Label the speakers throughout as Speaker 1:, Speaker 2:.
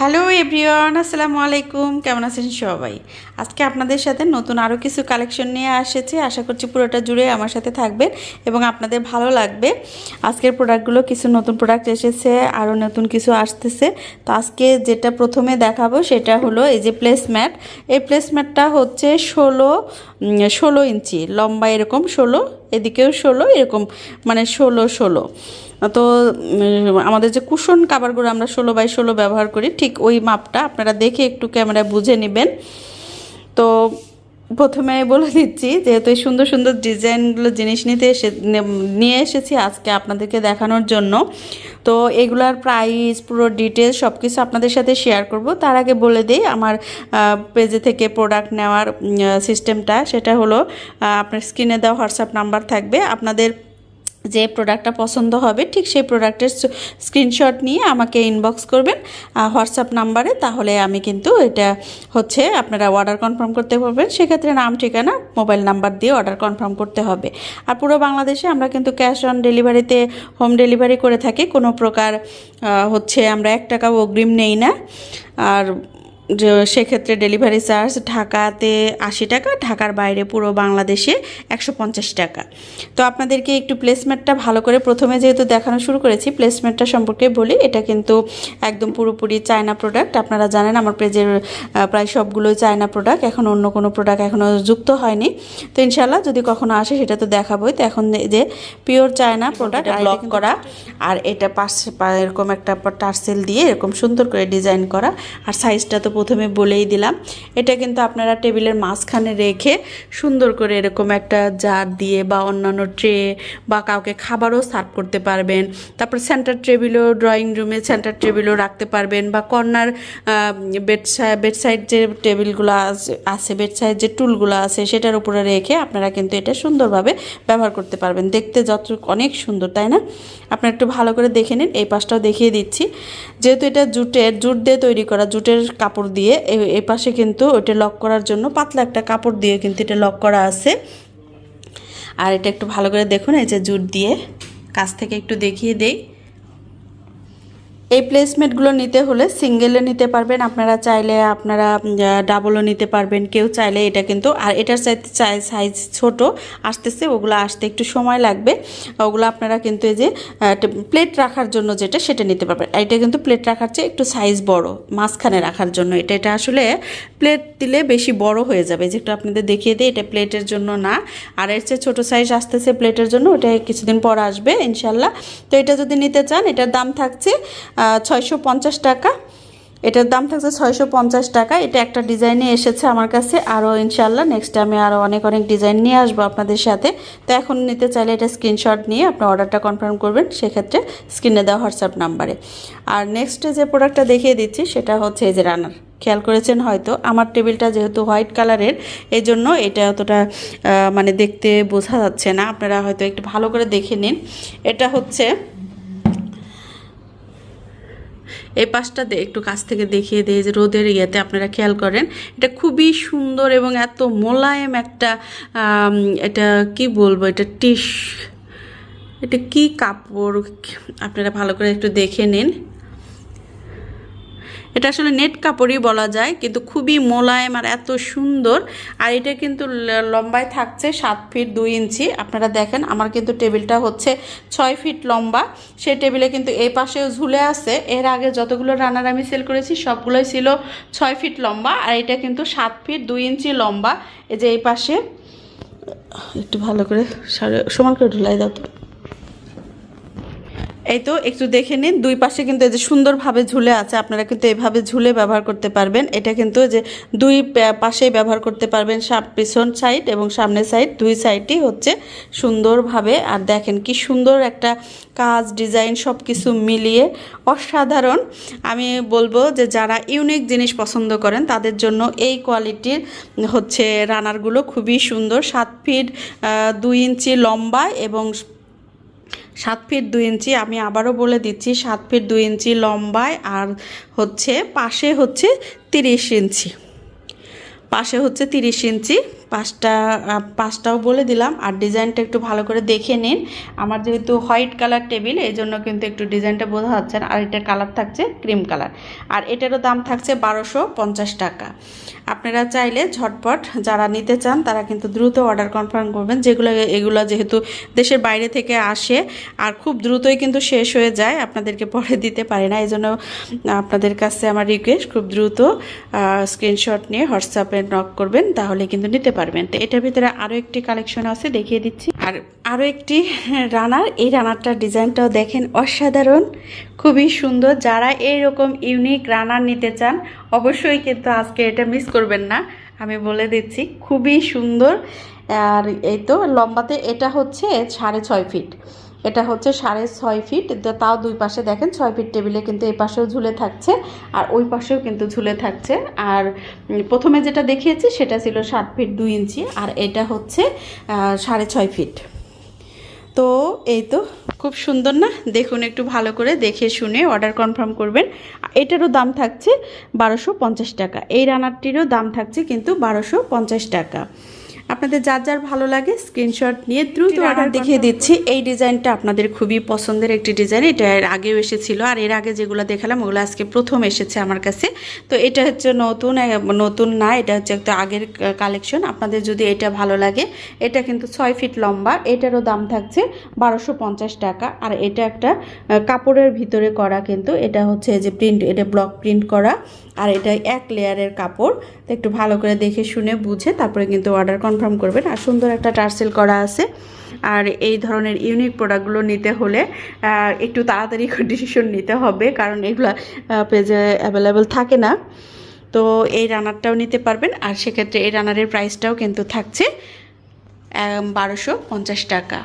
Speaker 1: Hello everyone, আসসালামু আলাইকুম। কেমন আছেন সবাই? আজকে আপনাদের সাথে নতুন আরও কিছু কালেকশন নিয়ে এসেছি আশা করছি পুরোটা জুড়ে আমার সাথে থাকবেন এবং আপনাদের ভালো লাগবে। আজকের প্রোডাক্টগুলো কিছু নতুন প্রোডাক্ট এসেছে আরও নতুন কিছু আসতেছে। তো আজকে যেটা প্রথমে দেখাবো সেটা হলো এই যে প্লেসম্যাট এই প্লেসম্যাটটা হচ্ছে ষোলো ষোলো ইঞ্চি, লম্বা এরকম ষোলো এদিকেও ষোলো, এরকম মানে ষোলো ষোলো। তো আমাদের যে কুশন কাবারগুলো আমরা ষোলো বাই ষোলো ব্যবহার করি, ঠিক ওই মাপটা আপনারা দেখে একটু ক্যামেরায় বুঝে নেবেন। তো প্রথমে বলে দিচ্ছি যেহেতু এই সুন্দর সুন্দর ডিজাইনগুলো জিনিস নিতে এসে নিয়ে এসেছি আজকে আপনাদেরকে দেখানোর জন্য। তো এগুলার প্রাইস পুরো ডিটেলস সব কিছু আপনাদের সাথে শেয়ার করব। তার আগে বলে দিই, আমার পেজে থেকে প্রোডাক্ট নেওয়ার সিস্টেমটা সেটা হলো আপনার স্ক্রিনে দেওয়া হোয়াটসঅ্যাপ নাম্বার থাকবে। আপনাদের যে প্রোডাক্টটা পছন্দ হবে, ঠিক সেই প্রোডাক্টের স্ক্রিনশট নিয়ে আমাকে ইনবক্স করবেন হোয়াটসঅ্যাপ নাম্বারে তাহলে আমি কিন্তু এটা হচ্ছে আপনারা অর্ডার কনফার্ম করতে পারবেন। সেক্ষেত্রে নাম, ঠিকানা মোবাইল নাম্বার দিয়ে অর্ডার কনফার্ম করতে হবে। আর পুরো বাংলাদেশে আমরা কিন্তু ক্যাশ অন ডেলিভারিতে হোম ডেলিভারি করে থাকি। কোনো প্রকার হচ্ছে আমরা এক টাকাও অগ্রিম নেই না। আর সেক্ষেত্রে ডেলিভারি চার্জ ঢাকাতে আশি টাকা ঢাকার বাইরে পুরো বাংলাদেশে একশো পঞ্চাশ টাকা। তো আপনাদেরকে একটু প্লেসমেন্টটা ভালো করে প্রথমে যেহেতু দেখানো শুরু করেছি প্লেসমেন্টটা সম্পর্কে বলি এটা কিন্তু একদম পুরোপুরি চায়না প্রোডাক্ট আপনারা জানেন আমার পেজের প্রায় সবগুলোই চায়না প্রোডাক্ট এখন অন্য কোনো প্রোডাক্ট এখনও যুক্ত হয়নি। তো ইনশাল্লাহ যদি কখনো আসে সেটা তো দেখাবোই। তো এখন যে পিওর চায়না প্রোডাক্ট ব্লক করা। আর এটা পাশে এরকম একটা টার্সেল দিয়ে এরকম সুন্দর করে ডিজাইন করা। আর সাইজটা তো প্রথমে বলেই দিলাম। এটা কিন্তু আপনারা টেবিলের মাঝখানে রেখে সুন্দর করে এরকম একটা জার দিয়ে বা অন্যান্য ট্রে বা কাউকে খাবারও সার্ভ করতে পারবেন। তারপর সেন্টার টেবিলও, ড্রয়িং রুমে সেন্টার টেবিলও রাখতে পারবেন বা কর্নার বেড বেডসাইড যে টেবিলগুলো আছে বেডসাইড যে টুলগুলো আছে সেটার উপরে রেখে আপনারা কিন্তু এটা সুন্দরভাবে ব্যবহার করতে পারবেন। দেখতে যত, অনেক সুন্দর, তাই না? আপনারা একটু ভালো করে দেখে নিন, এই পাশটাও দেখিয়ে দিচ্ছি। যেহেতু এটা জুটের, জুট দিয়ে তৈরি করা, জুটের কাপড় দিয়ে এ- পাশে কিন্তু ওটা লক করার জন্য পাতলা একটা কাপড় দিয়ে কিন্তু এটা লক করা আছে। আর এটা একটু ভালো করে দেখুন, এই যে জুট দিয়ে। কাছ থেকে একটু দেখিয়ে দেই। এই প্লেসমেন্টগুলো নিতে হলে সিঙ্গেলে নিতে পারবেন। আপনারা চাইলে আপনারা ডাবলও নিতে পারবেন। কেউ চাইলে এটা কিন্তু, আর এটার চাইতে চাই সাইজ ছোট, আসতেছে, ওগুলো আসতে একটু সময় লাগবে। ওগুলো আপনারা কিন্তু এই যে প্লেট রাখার জন্য যেটা, সেটা নিতে পারবেন। এটা কিন্তু প্লেট রাখার চেয়ে একটু সাইজ বড়, মাঝখানে রাখার জন্য। এটা এটা আসলে প্লেট দিলে বেশি বড় হয়ে যাবে। যেটা আপনাদের দেখিয়ে দিই, এটা প্লেটের জন্য না। আর এর চেয়ে ছোটো সাইজ আসতেছে প্লেটের জন্য, ওটা কিছুদিন পর আসবে ইনশাল্লাহ তো এটা যদি নিতে চান, এটার দাম থাকছে ছয়শো পঞ্চাশ টাকা। এটার দাম থাকছে ছয়শো পঞ্চাশ টাকা। এটা একটা ডিজাইনে এসেছে আমার কাছে। আরও ইনশাল্লাহ নেক্সট টাইমে আরও অনেক অনেক ডিজাইন নিয়ে আসব আপনাদের সাথে। তো এখন নিতে চাইলে এটা স্ক্রিনশট নিয়ে আপনি অর্ডারটা কনফার্ম করবেন। সেক্ষেত্রে স্ক্রিনে দেওয়া হোয়াটসঅ্যাপ নাম্বারে আর নেক্সটে যে প্রোডাক্টটা দেখিয়ে দিচ্ছি, সেটা হচ্ছে এই যে রানার খেয়াল করেছেন হয়তো? আমার টেবিলটা যেহেতু হোয়াইট কালারের এই জন্য এটা অতটা মানে দেখতে বোঝা যাচ্ছে না। আপনারা হয়তো একটু ভালো করে দেখে নিন। এটা হচ্ছে এই পাশটা একটু কাছ থেকে দেখিয়ে দিয়ে যে রোদের ইয়েতে আপনারা খেয়াল করেন, এটা খুবই সুন্দর এবং এত মোলায়েম একটা এটা কি বলব, এটা টিস, এটা কি কাপড়, আপনারা ভালো করে একটু দেখে নিন। এটা আসলে নেট কাপড়ই বলা যায়, কিন্তু খুবই মোলায়েম আর এত সুন্দর। আর এটা কিন্তু লম্বায় থাকছে সাত ফিট দুই ইঞ্চি। আপনারা দেখেন, আমার কিন্তু টেবিলটা হচ্ছে ছয় ফিট লম্বা। সেই টেবিলে কিন্তু এই পাশেও ঝুলে আছে। এর আগে যতগুলো রানার আমি সেল করেছি, সবগুলোই ছিল ছয় ফিট লম্বা। আর এটা কিন্তু সাত ফিট দুই ইঞ্চি লম্বা। এই যে এই পাশে, একটু ভালো করে সমান করে ঢুলাই দাও তো। এই তো একটু দেখে নিন, দুই পাশে কিন্তু এই যে সুন্দরভাবে ঝুলে আছে, আপনারা কিন্তু এভাবে ঝুলে ব্যবহার করতে পারবেন। এটা কিন্তু যে দুই পাশেই ব্যবহার করতে পারবেন পিছন সাইড এবং সামনের সাইড, দুই সাইডই হচ্ছে সুন্দরভাবে। আর দেখেন কি সুন্দর একটা কাজ, ডিজাইন সব কিছু মিলিয়ে অসাধারণ। আমি বলব যে যারা ইউনিক জিনিস পছন্দ করেন, তাদের জন্য এই কোয়ালিটির হচ্ছে রানারগুলো খুবই সুন্দর। সাত ফিট দুই ইঞ্চি লম্বা এবং সাত ফিট দুই ইঞ্চি, আমি আবারও বলে দিচ্ছি, সাত ফিট দুই ইঞ্চি লম্বায় আর হচ্ছে পাশে হচ্ছে তিরিশ ইঞ্চি। পাশে হচ্ছে তিরিশ ইঞ্চি। পাঁচটা পাঁচটাও বলে দিলাম। আর ডিজাইনটা একটু ভালো করে দেখে নিন। আমার যেহেতু হোয়াইট কালার টেবিল এই জন্য কিন্তু একটু ডিজাইনটা বোঝা যাচ্ছে আর এটার কালার থাকছে ক্রিম কালার। আর এটারও দাম থাকছে বারোশো পঞ্চাশ টাকা। আপনারা চাইলে ঝটপট যারা নিতে চান, তারা কিন্তু দ্রুত অর্ডার কনফার্ম করবেন। যেগুলো, এগুলো যেহেতু দেশের বাইরে থেকে আসে, আর খুব দ্রুতই কিন্তু শেষ হয়ে যায়, আপনাদেরকে পরে দিতে পারে না। এই জন্য আপনাদের কাছে আমার রিকোয়েস্ট খুব দ্রুত স্ক্রিনশট নিয়ে হোয়াটসঅ্যাপে নক করবেন, তাহলে কিন্তু নিতে পারবেন। তো এটার ভিতরে আরও একটি কালেকশন আছে, দেখিয়ে দিচ্ছি। আর আরও একটি রানার, এই রানারটার ডিজাইনটাও দেখেন অসাধারণ, খুবই সুন্দর। যারা এইরকম ইউনিক রানার নিতে চান, অবশ্যই কিন্তু আজকে এটা মিস করবেন না। আমি বলে দিচ্ছি, খুবই সুন্দর। আর এই তো, লম্বাতে এটা হচ্ছে সাড়ে ছয় ফিট এটা হচ্ছে সাড়ে ছয় ফিট। তাও দুই পাশে দেখেন, ছয় ফিট টেবিলে কিন্তু এই পাশেও ঝুলে থাকছে আর ওই পাশেও কিন্তু ঝুলে থাকছে। আর প্রথমে যেটা দেখিয়েছি সেটা ছিল সাত ফিট দুই ইঞ্চি আর এটা হচ্ছে সাড়ে ছয় ফিট। তো এই তো খুব সুন্দর না? দেখুন একটু ভালো করে দেখে শুনে অর্ডার কনফার্ম করবেন। এটারও দাম থাকছে বারোশো টাকা। এই রানারটিরও দাম থাকছে কিন্তু বারোশো টাকা। আপনাদের যার যার ভালো লাগে স্ক্রিনশট নিয়ে দ্রুত অর্ডার দেখিয়ে দিচ্ছি। এই ডিজাইনটা আপনাদের খুবই পছন্দের একটি ডিজাইন। এটা এর আগেও এসেছিল আর এর আগে যেগুলো দেখালাম ওগুলো আজকে প্রথম এসেছে আমার কাছে। তো এটা হচ্ছে নতুন নতুন না এটা হচ্ছে একটা আগের কালেকশন আপনাদের যদি এটা ভালো লাগে এটা কিন্তু ছয় ফিট লম্বা এটারও দাম থাকছে বারোশো পঞ্চাশ টাকা। আর এটা একটা কাপড়ের ভিতরে করা কিন্তু এটা হচ্ছে যে প্রিন্ট এটা ব্লক প্রিন্ট করা। আর এটা এক লেয়ারের কাপড়। তো একটু ভালো করে দেখে শুনে বুঝে তারপরে কিন্তু অর্ডার কনফার্ম করবেন। আর সুন্দর একটা টার্সেল করা আছে। আর এই ধরনের ইউনিক প্রোডাক্টগুলো নিতে হলে একটু তাড়াতাড়ি ডিসিশন নিতে হবে। কারণ এগুলো পেজে অ্যাভেলেবেল থাকে না। তো এই রানারটাও নিতে পারবেন। আর সেক্ষেত্রে এই রানারের প্রাইসটাও কিন্তু থাকছে বারোশো টাকা।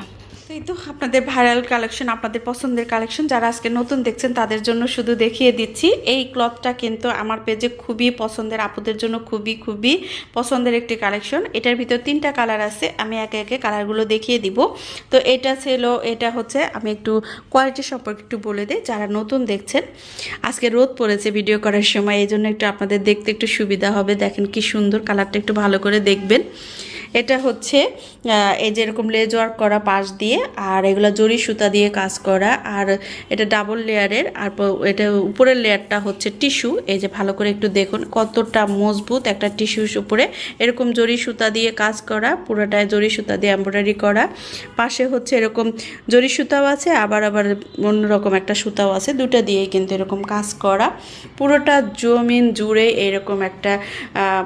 Speaker 1: এই তো আপনাদের ভাইরাল কালেকশন আপনাদের পছন্দের কালেকশন যারা আজকে নতুন দেখছেন, তাদের জন্য শুধু দেখিয়ে দিচ্ছি। এই ক্লথটা কিন্তু আমার পেজে খুবই পছন্দের, আপুদের জন্য খুবই খুবই পছন্দের একটি কালেকশন এটার ভিতর তিনটা কালার আছে, আমি একে একে কালারগুলো দেখিয়ে দিব। তো এটা ছিল, এটা হচ্ছে, আমি একটু কোয়ালিটি সম্পর্কে একটু বলে দিই, যারা নতুন দেখছেন, আজকে রোদ পড়েছে ভিডিও করার সময়, এই জন্য একটু আপনাদের দেখতে একটু সুবিধা হবে। দেখেন কি সুন্দর কালারটা একটু ভালো করে দেখবেন। এটা হচ্ছে এই যেরকম লেজ ওয়ার্ক করা পাশ দিয়ে আর এগুলো জরি সুতা দিয়ে কাজ করা আর এটা ডাবল লেয়ারের আর এটা উপরের লেয়ারটা হচ্ছে টিস্যু। এই যে ভালো করে একটু দেখুন কতটা মজবুত একটা টিস্যুর উপরে। এরকম জরি সুতা দিয়ে কাজ করা পুরোটায় জরি সুতা দিয়ে এমব্রয়ডারি করা। পাশে হচ্ছে এরকম জরি সুতাও আছে, আবার আবার অন্যরকম একটা সুতাও আছে। দুটো দিয়েই কিন্তু এরকম কাজ করা। পুরোটা জমিন জুড়ে এরকম একটা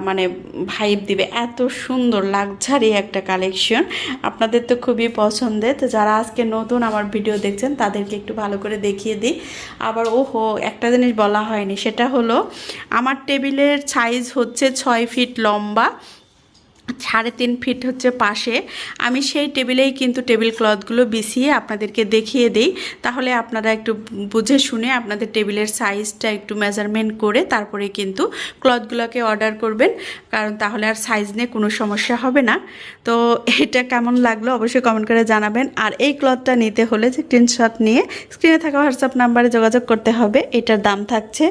Speaker 1: মানে ভাইব দিবে। এত সুন্দর লাক্সারি একটা কালেকশন আপনাদের তো খুবই পছন্দের। তো যারা আজকে নতুন আমার ভিডিও দেখছেন, তাদেরকে একটু ভালো করে দেখিয়ে দিই। আবার ওহো, একটা জিনিস বলা হয়নি, সেটা হলো, আমার টেবিলের সাইজ হচ্ছে ছয় ফিট লম্বা। সাড়ে তিন ফিট হচ্ছে পাশে। আমি সেই টেবিলেই কিন্তু টেবিল ক্লথগুলো বিছিয়ে আপনাদেরকে দেখিয়ে দিই। তাহলে আপনারা একটু বুঝে শুনে আপনাদের টেবিলের সাইজটা একটু মেজারমেন্ট করে তারপরে কিন্তু ক্লথগুলোকে অর্ডার করবেন। কারণ তাহলে আর সাইজ নিয়ে কোনো সমস্যা হবে না। তো এটা কেমন লাগল অবশ্যই কমেন্ট করে জানাবেন। আর এই ক্লথটা নিতে হলে যে স্ক্রিনশট নিয়ে স্ক্রিনে থাকা হোয়াটসঅ্যাপ নাম্বারে যোগাযোগ করতে হবে। এটার দাম থাকছে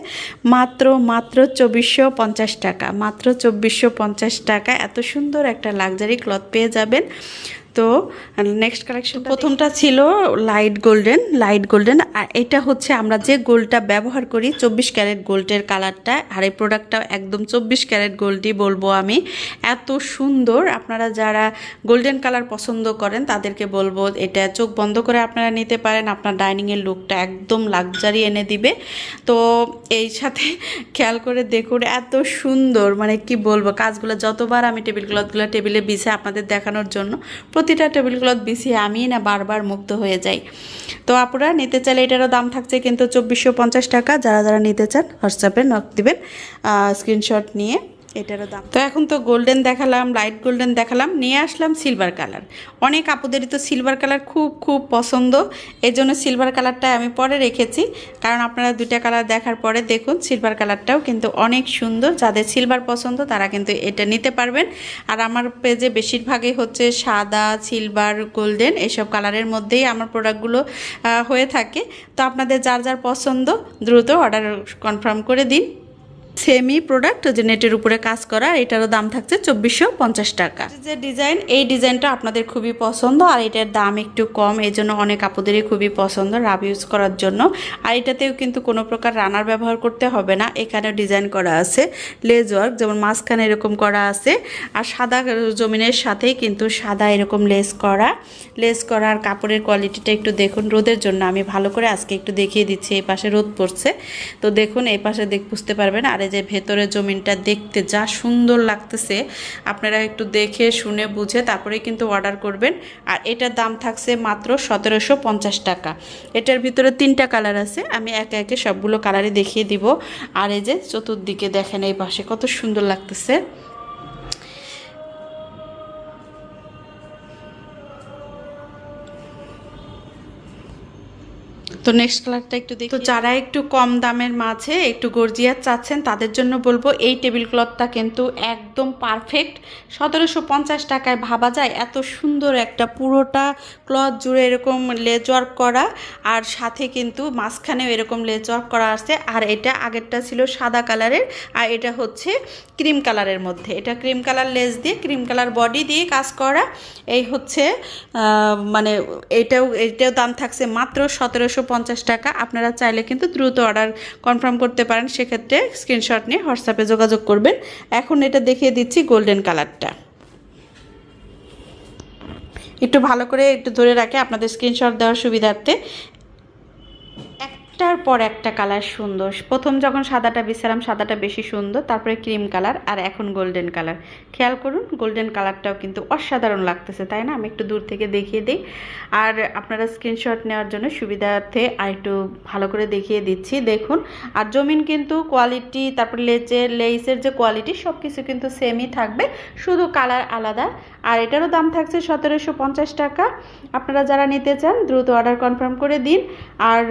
Speaker 1: মাত্র মাত্র চব্বিশশো টাকা। মাত্র চব্বিশশো টাকা। এত সুন্দর একটা লাক্সারি ক্লথ পেয়ে যাবেন। তো নেক্সট কালেকশন প্রথমটা ছিল লাইট গোল্ডেন লাইট গোল্ডেন আর এটা হচ্ছে আমরা যে গোল্ডটা ব্যবহার করি চব্বিশ ক্যারেট গোল্ডের কালারটা আর এই প্রোডাক্টটা একদম চব্বিশ ক্যারেট গোল্ডই বলব আমি। এত সুন্দর আপনারা যারা গোল্ডেন কালার পছন্দ করেন তাদেরকে বলব এটা চোখ বন্ধ করে আপনারা নিতে পারেন আপনার ডাইনিংয়ের লুকটা একদম লাক্সারি এনে দিবে। তো এই সাথে খেয়াল করে দেখুন এত সুন্দর মানে কি বলব কাজগুলো যতবার আমি টেবিল ক্লথগুলো টেবিলে বিছে আপনাদের দেখানোর জন্য প্রতিটা টেবিল ক্লথ বেশি আমি না বারবার মুক্ত হয়ে যাই। তো আপনারা নিতে চাইলে এটারও দাম থাকছে কিন্তু চব্বিশশো পঞ্চাশ টাকা। যারা যারা নিতে চান, হোয়াটসঅ্যাপে নক দেবেন। স্ক্রিনশট নিয়ে এটারও দাম। তো এখন তো গোল্ডেন দেখালাম লাইট গোল্ডেন দেখালাম, নিয়ে আসলাম সিলভার কালার অনেক আপুদেরই তো সিলভার কালার খুব খুব পছন্দ। এই জন্য সিলভার কালারটা আমি পরে রেখেছি। কারণ আপনারা দুইটা কালার দেখার পরে দেখুন সিলভার কালারটাও কিন্তু অনেক সুন্দর। যাদের সিলভার পছন্দ, তারা কিন্তু এটা নিতে পারবেন। আর আমার পেজে বেশিরভাগই হচ্ছে সাদা সিলভার গোল্ডেন এসব কালারের মধ্যেই আমার প্রোডাক্টগুলো হয়ে থাকে। তো আপনাদের যার যার পছন্দ, দ্রুত অর্ডার কনফার্ম করে দিন। সেমি প্রোডাক্ট যে নেটের উপরে কাজ করা এটারও দাম থাকছে চব্বিশশো পঞ্চাশ টাকা। যে ডিজাইন এই ডিজাইনটা আপনাদের খুবই পছন্দ, আর এটার দাম একটু কম এই জন্য অনেক আপুদেরই খুবই পছন্দ রাব ইউজ করার জন্য। আর এটাতেও কিন্তু কোনো প্রকার রানার ব্যবহার করতে হবে না এখানে ডিজাইন করা আছে লেজ ওয়ার্ক যেমন মাঝখানে এরকম করা আছে, আর সাদা জমিনের সাথেই কিন্তু সাদা এরকম লেস করা। লেস করা আর কাপড়ের কোয়ালিটিটা একটু দেখুন, রোদের জন্য, আমি ভালো করে আজকে একটু দেখিয়ে দিচ্ছি, এই পাশে রোদ পড়ছে। তো দেখুন, এই পাশে দেখ, বুঝতে পারবেন, আর এই যে ভেতরে জমিনটা দেখতে যা সুন্দর লাগতেছে, আপনারা একটু দেখে, শুনে, বুঝে তারপরে কিন্তু অর্ডার করবেন। আর এটার দাম থাকছে মাত্র সতেরোশো পঞ্চাশ টাকা। এটার ভিতরে তিনটা কালার আছে, আমি একে একে সবগুলো কালারই দেখিয়ে দিব। আর এই যে চতুর্দিকে দেখেন এই পাশে কত সুন্দর লাগতেছে। তো নেক্সট কালারটা একটু দেখি। তো যারা একটু কম দামের মাঝে একটু গর্জিয়ার চাচ্ছেন, তাদের জন্য বলব এই টেবিল ক্লথটা কিন্তু একদম পারফেক্ট সতেরোশো পঞ্চাশ টাকায় ভাবা যায়, এত সুন্দর একটা পুরোটা ক্লথ জুড়ে এরকম লেজ ওয়ার্ক করা, আর সাথে কিন্তু মাঝখানেও এরকম লেজ ওয়ার্ক করা আছে, আর এটা আগেরটা ছিল সাদা কালারের, আর এটা হচ্ছে ক্রিম কালারের মধ্যে। এটা ক্রিম কালার লেস দিয়ে, ক্রিম কালার বডি দিয়ে কাজ করা। এই হচ্ছে মানে এটাও এটাও দাম থাকছে মাত্র সতেরোশো পঞ্চাশ টাকা। আপনারা চাইলে কিন্তু দ্রুত অর্ডার কনফার্ম করতে পারেন। সেক্ষেত্রে স্ক্রিনশট নিয়ে হোয়াটসঅ্যাপে যোগাযোগ করবেন। এখন এটা দেখিয়ে দিচ্ছি গোল্ডেন কালারটা। একটু ভালো করে একটু ধরে রাখে আপনাদের স্ক্রিনশট দেওয়ার সুবিধার্থে। একটার পর একটা কালার সুন্দর। প্রথম যখন সাদাটা বিছালাম সাদাটা বেশি সুন্দর তারপরে ক্রিম কালার আর এখন গোল্ডেন কালার। খেয়াল করুন গোল্ডেন কালারটাও কিন্তু অসাধারণ লাগতেছে তাই না? আমি একটু দূর থেকে দেখিয়ে দিই। আর আপনারা স্ক্রিনশট নেওয়ার জন্য সুবিধার্থে আর একটু ভালো করে দেখিয়ে দিচ্ছি। দেখুন আর জমিন কিন্তু কোয়ালিটি তারপর লেজের লেইসের যে কোয়ালিটি সব কিছু কিন্তু সেমই থাকবে শুধু কালার আলাদা। আর এটারও দাম থাকছে সতেরোশো পঞ্চাশ টাকা। আপনারা যারা নিতে চান দ্রুত অর্ডার কনফার্ম করে দিন। আর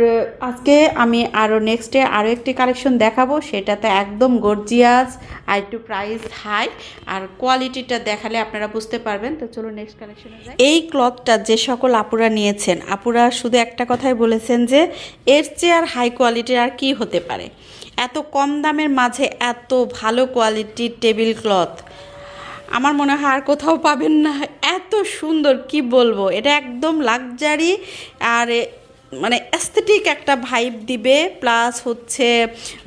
Speaker 1: আহ, আজকে আমি আরও নেক্সটে আরও একটি কালেকশন দেখাবো। সেটাতে একদম গর্জিয়াস আর একটু প্রাইস হাই আর কোয়ালিটিটা দেখালে আপনারা বুঝতে পারবেন। তো চলো নেক্সট কালেকশনে যাই। এই ক্লথটা যে সকল আপুরা নিয়েছেন, আপুরা শুধু একটা কথাই বলেছেন যে, এর চেয়ে আর হাই কোয়ালিটির আর কি হতে পারে? এত কম দামের মাঝে এত ভালো কোয়ালিটির টেবিল ক্লথ আমার মনে হয় আর কোথাও পাবেন না। এত সুন্দর, কি বলব? এটা একদম লাক্সারি আর মানে অ্যাস্থেটিক একটা ভাইব দিবে প্লাস হচ্ছে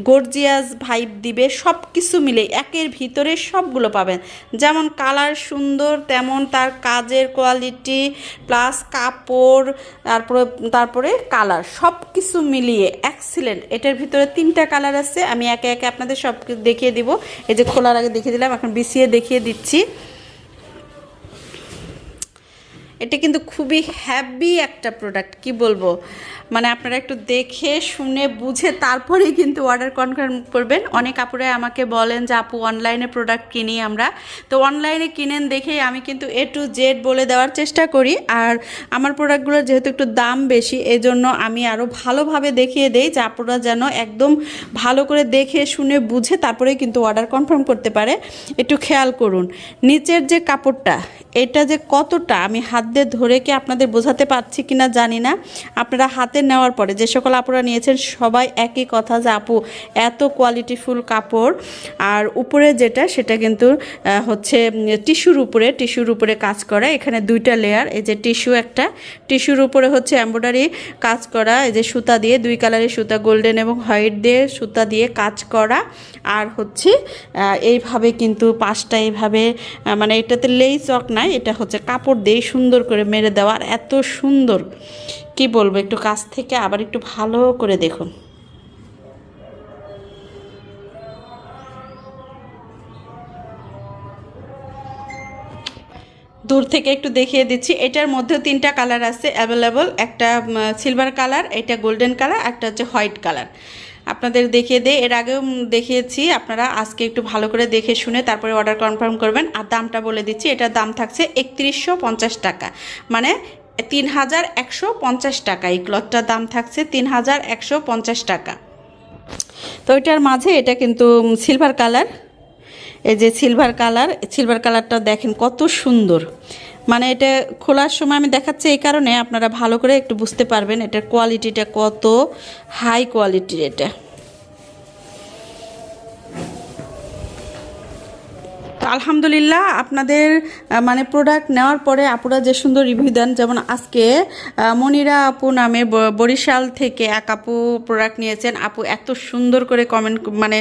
Speaker 1: গর্জিয়াস ভাইব দিবে সব কিছু মিলে একের ভিতরে সবগুলো পাবেন। যেমন কালার সুন্দর, তেমন তার কাজের কোয়ালিটি প্লাস কাপড়, তারপরে তারপরে কালার সব কিছু মিলিয়ে এক্সিলেন্ট এটার ভিতরে তিনটা কালার আছে, আমি একে একে আপনাদের সব দেখিয়ে দিব। এই যে খোলার আগে দেখিয়ে দিলাম, এখন বিছিয়ে দেখিয়ে দিচ্ছি। এটা কিন্তু খুবই হ্যাভি একটা প্রোডাক্ট কি বলব? মানে আপনারা একটু দেখে, শুনে, বুঝে তারপরেই কিন্তু অর্ডার কনফার্ম করবেন। অনেক আপুরাই আমাকে বলেন যে, আপু অনলাইনে প্রোডাক্ট কিনি আমরা। তো অনলাইনে কিনেন দেখেই আমি কিন্তু এ টু জেড বলে দেওয়ার চেষ্টা করি। আর আমার প্রোডাক্টগুলোর যেহেতু একটু দাম বেশি এই জন্য আমি আরও ভালোভাবে দেখিয়ে দেই যে, আপুরা যেন একদম ভালো করে দেখে, শুনে, বুঝে তারপরে কিন্তু অর্ডার কনফার্ম করতে পারে। একটু খেয়াল করুন। নিচের যে কাপড়টা, এটা যে কতটা, আমি হাত দিয়ে ধরে কি আপনাদের বোঝাতে পারছি কিনা জানি না। আপনারা হাতে নেওয়ার পরে যে সকল আপুরা নিয়েছেন, সবাই একই কথা যে, আপু, এত কোয়ালিটিফুল কাপড়। আর উপরে যেটা, সেটা কিন্তু হচ্ছে টিস্যুর উপরে টিস্যুর উপরে কাজ করা। এখানে দুইটা লেয়ার এই যে টিস্যু একটা। টিস্যুর উপরে হচ্ছে এমব্রয়ডারি কাজ করা, এই যে সুতা দিয়ে, দুই কালারের সুতা গোল্ডেন এবং হোয়াইট দিয়ে সুতা দিয়ে কাজ করা। আর হচ্ছে এইভাবে কিন্তু পাশটা এইভাবে মানে এটাতে লেই চক নাই, এটা হচ্ছে কাপড় দিয়ে সুন্দর করে মেরে দেওয়া আর এত সুন্দর। কি বলব, একটু কাছ থেকে আবার একটু ভালো করে দেখুন। দূর থেকে একটু দেখিয়ে দিচ্ছি, এটার মধ্যেও তিনটা কালার আছে অ্যাভেলেবল একটা সিলভার কালার এটা গোল্ডেন কালার একটা হচ্ছে হোয়াইট কালার আপনাদের দেখিয়ে দেয় এর আগেও দেখিয়েছি, আপনারা আজকে একটু ভালো করে দেখে শুনে তারপরে অর্ডার কনফার্ম করবেন। আর দামটা বলে দিচ্ছি, এটার দাম থাকছে একত্রিশশো টাকা। মানে তিন হাজার একশো পঞ্চাশ টাকা, এই ক্লথটার দাম থাকছে তিন হাজার একশো পঞ্চাশ টাকা। তো এটার মাঝে এটা কিন্তু সিলভার কালার এই যে সিলভার কালার সিলভার কালারটা দেখেন কত সুন্দর। মানে এটা খোলার সময় আমি দেখাচ্ছি এই কারণে আপনারা ভালো করে একটু বুঝতে পারবেন এটার কোয়ালিটিটা কত, হাই কোয়ালিটির এটা। আলহামদুলিল্লাহ আপনাদের মানে প্রোডাক্ট নেওয়ার পরে আপুরা যে সুন্দর রিভিউ দেন, যেমন আজকে মনিরা আপু নামে বরিশাল থেকে এক আপু প্রোডাক্ট নিয়েছেন। আপু এত সুন্দর করে কমেন্ট মানে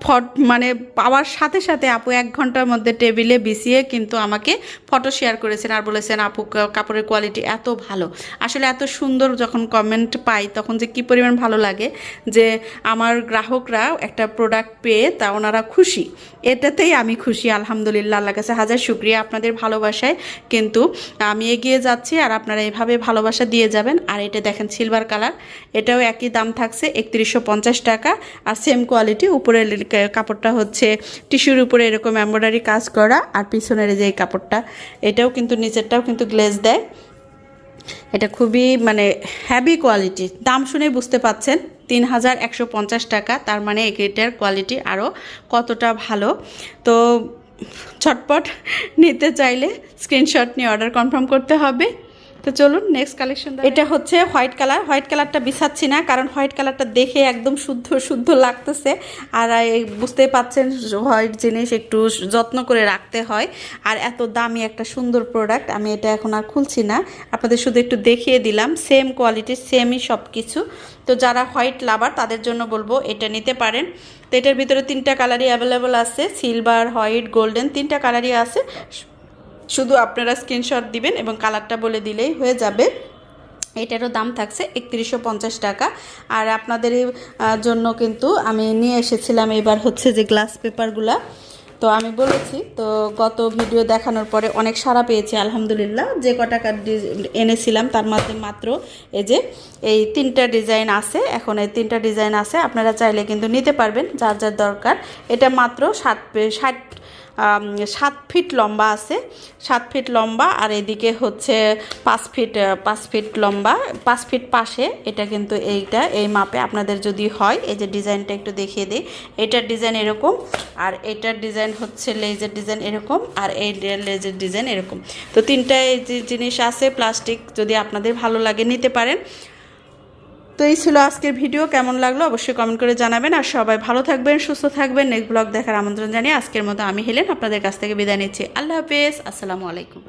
Speaker 1: ফট মানে পাওয়ার সাথে সাথে আপু এক ঘণ্টার মধ্যে টেবিলে বিছিয়ে কিন্তু আমাকে ফটো শেয়ার করেছেন আর বলেছেন, আপু কাপড়ের কোয়ালিটি এত ভালো। আসলে এত সুন্দর যখন কমেন্ট পাই তখন যে কি পরিমাণ ভালো লাগে যে আমার গ্রাহকরা একটা প্রোডাক্ট পেয়ে তা ওনারা খুশি। এটাতেই আমি খুশি, আলহামদুলিল্লাহ আল্লাহ কাছে হাজার শুক্রিয়া। আপনাদের ভালোবাসায় কিন্তু আমি এগিয়ে যাচ্ছি আর আপনারা এভাবে ভালোবাসা দিয়ে যাবেন। আর এটা দেখেন সিলভার কালার এটাও একই দাম থাকছে একত্রিশশো টাকা আর সেম কোয়ালিটি উপরের কা- কাপড়টা হচ্ছে টিস্যুর উপরে এরকম এমব্রয়ডারি কাজ করা আর পিছনের যে এই কাপড়টা, এটাও কিন্তু নিচেরটাও কিন্তু গ্লেজ দেয়। এটা খুবই মানে হ্যাভি কোয়ালিটি দাম শুনেই বুঝতে পাচ্ছেন তিন হাজার একশো পঞ্চাশ টাকা, তার মানে এটার কোয়ালিটি আরও কতটা ভালো। তো ছটপট নিতে চাইলে স্ক্রিনশট নিয়ে অর্ডার কনফার্ম করতে হবে। তো চলুন নেক্সট কালেকশন এটা হচ্ছে হোয়াইট কালার হোয়াইট কালারটা বিছাচ্ছি না কারণ হোয়াইট কালারটা দেখে একদম শুদ্ধ শুদ্ধ লাগতেছে। আর এই বুঝতেই পাচ্ছেন হোয়াইট জিনিস একটু যত্ন করে রাখতে হয়। আর এত দামি একটা সুন্দর প্রোডাক্ট আমি এটা এখন আর খুলছি না। আপনাদের শুধু একটু দেখিয়ে দিলাম সেম কোয়ালিটির সেমই সব কিছু তো যারা হোয়াইট লাভার তাদের জন্য বলব এটা নিতে পারেন। তো এটার ভিতরে তিনটা কালারই অ্যাভেলেবল আছে সিলভার হোয়াইট গোল্ডেন তিনটা কালারই আছে। শুধু আপনারা স্ক্রিনশট দিবেন এবং কালারটা বলে দিলেই হয়ে যাবে। এটারও দাম থাকছে একত্রিশশো পঞ্চাশ টাকা। আর আপনাদের জন্য কিন্তু আমি নিয়ে এসেছিলাম এবার হচ্ছে যে গ্লাস পেপারগুলা তো আমি বলেছি, তো গত ভিডিও দেখানোর পরে অনেক সাড়া পেয়েছি, আলহামদুলিল্লাহ। যে কটাকা এনেছিলাম, তার মধ্যে মাত্র এই যে, এই তিনটা ডিজাইন আছে। এখন এই তিনটা ডিজাইন আছে। আপনারা চাইলে কিন্তু নিতে পারবেন, যার যার দরকার। এটা মাত্র পে- ষাট সাত ফিট লম্বা আছে। সাত ফিট লম্বা আর এদিকে হচ্ছে পাঁচ ফিট পাঁচ ফিট লম্বা, পাঁচ ফিট পাশে এটা কিন্তু এইটা, এই মাপে আপনাদের যদি হয়, এই যে ডিজাইনটা একটু দেখিয়ে দিই। এটার ডিজাইন এরকম আর এটার ডিজাইন হচ্ছে লেজের ডিজাইন এরকম আর এই লেজের ডিজাইন এরকম। তো তিনটা জিনিস আছে, প্লাস্টিক যদি আপনাদের ভালো লাগে নিতে পারেন। তো এই ছিল আজকের ভিডিও। কেমন লাগল অবশ্যই কমেন্ট করে জানাবেন। আর সবাই ভালো থাকবেন, সুস্থ থাকবেন। নেক্সট ব্লগ দেখার আমন্ত্রণ জানিয়ে আজকের মতো আমি, হেলেন, আপনাদের কাছ থেকে বিদায় নিচ্ছি। আল্লাহ হাফেজ। আসসালামু আলাইকুম।